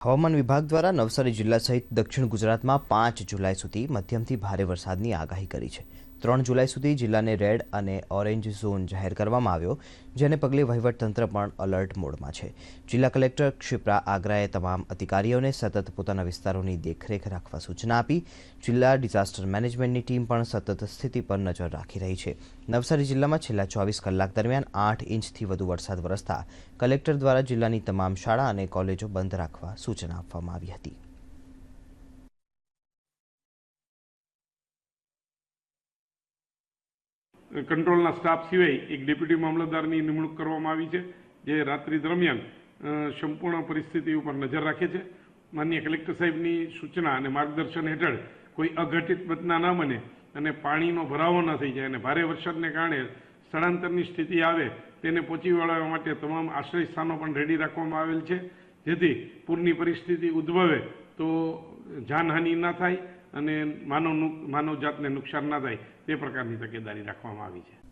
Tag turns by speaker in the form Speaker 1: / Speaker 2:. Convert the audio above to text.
Speaker 1: હવામાન વિભાગ દ્વારા નવસારી જિલ્લા સહિત દક્ષિણ ગુજરાતમાં પાંચ જુલાઈ સુધી મધ્યમથી ભારે વરસાદની આગાહી કરી છે. ત્રણ જુલાઈ સુધી જિલ્લાને રેડ અને ઓરેન્જ ઝોન જાહેર કરવામાં આવ્યો, જેને પગલે વહીવટતંત્ર પણ અલર્ટ મોડમાં છે. જિલ્લા કલેક્ટર ક્ષિપ્રા આગ્રાએ તમામ અધિકારીઓને સતત પોતાના વિસ્તારોની દેખરેખ રાખવા સૂચના આપી. જિલ્લા ડિઝાસ્ટર મેનેજમેન્ટની ટીમ પણ સતત સ્થિતિ પર નજર રાખી રહી છે. નવસારી જિલ્લામાં છેલ્લા ચોવીસ કલાક દરમિયાન આઠ ઇંચથી વધુ વરસાદ વરસતા કલેક્ટર દ્વારા જિલ્લાની તમામ શાળા અને કોલેજો બંધ રાખવા સૂચના આપવામાં આવી હતી.
Speaker 2: કંટ્રોલના સ્ટાફ સિવાય એક ડેપ્યુટી મામલતદારની નિમણૂક કરવામાં આવી છે, જે રાત્રિ દરમિયાન સંપૂર્ણ પરિસ્થિતિ ઉપર નજર રાખે છે. માન્ય કલેક્ટર સાહેબની સૂચના અને માર્ગદર્શન હેઠળ કોઈ અઘટિત ઘટના ન બને અને પાણીનો ભરાવો ન થઈ જાય અને ભારે વરસાદને કારણે સ્થળાંતરની સ્થિતિ આવે તેને પહોંચી વળવા માટે તમામ આશ્રય સ્થાનો પણ રેડી રાખવામાં આવેલ છે. જેથી પૂરની પરિસ્થિતિ ઉદ્ભવે તો જાનહાનિ ન થાય અને માનવ માનવ જાતને નુકસાન ના થાય તે પ્રકારની તકેદારી રાખવામાં આવી છે.